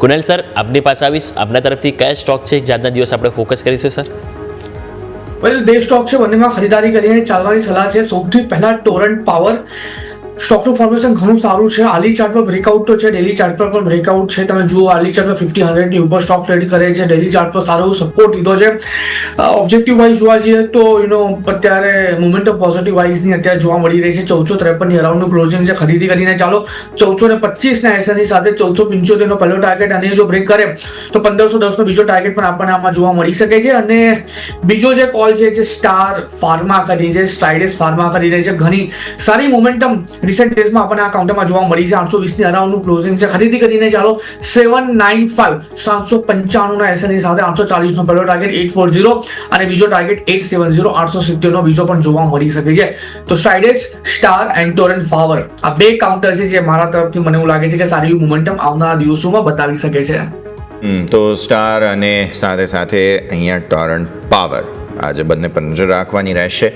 Kunal sir, આપની પાસે આવીશ. આપના તરફથી કયા સ્ટોક છે? આજના દિવસ આપણે ફોકસ કરીશું, સર. વેલ બે સ્ટોક છે, બંનેમાં ખરીદારી કરીને ચાલવાની સલાહ છે. સૌથી પહેલા ટોરન્ટ પાવર સ્ટોકનું ફોર્મેશન ઘણું સારું છે. આલી ચાર્ટ પર બ્રેકઆઉટ તો છે ડેલી ચાર્ટ પર પણ બ્રેકઆઉટ છે. તમે જુઓ, આલી ચાર્ટ પર ફિફ્ટી હંડ્રેડની ઉપર સ્ટોક ટ્રેડ કરે છે. ડેલી ચાર્ટ પર સારો સપોર્ટ લીધો છે. ઓબ્જેક્ટિવ વાઇઝ જોવા જઈએ તો યુનો અત્યારે મોમેન્ટમ પોઝિટિવ વાઇઝની અત્યારે જોવા મળી રહી છે. ચૌદસો ત્રેપનની અરાઉન્ડનું ક્લોઝિંગ છે. ખરીદી કરીને ચાલો, ચૌદસો ને પચીસના એસએની સાથે ચૌદસો પંચોતેરનો પહેલો ટાર્ગેટ અને જો બ્રેક કરે, તો પંદરસો દસનો બીજો ટાર્ગેટ પણ આપણને આમાં જોવા મળી શકે છે. અને બીજો જે કોલ છે, જે સ્ટાર ફાર્મા કરી છે સ્ટ્રાઇડેસ ફાર્મા કરી રહી છે. ઘણી સારી મોમેન્ટમ રિસેન્ટ ડેઝમાં આપણને આ કાઉન્ટરમાં જોવા મળી છે. આઠસો વીસની અરાઉન્ડનું ક્લોઝિંગ છે. ખરીદી કરીને ચાલો સેવન નાઇન ફાઇવ સાતસો પંચાણુંના એસએની સાથે આઠસો ચાલીસનો પહેલો ટાર્ગેટ એટ ફોર ઝીરો અને બીજો ટાર્ગેટ એટ સેવન ઝીરો આઠસો સિત્તેરનો બીજો પણ જોવા મળી શકે છે. તો સ્ટાઇડેસ સ્ટાર એન્ડ ટોરન્ટ ફાવર આ બે કાઉન્ટર છે જે મારા તરફથી મને એવું લાગે છે કે સારી મોમેન્ટમ આવનારા દિવસોમાં બતાવી શકે છે. તો સ્ટાર અને સાથે સાથે અહીંયા ટોરન્ટ પાવર આજે બંને પર નજર રાખવાની રહેશે.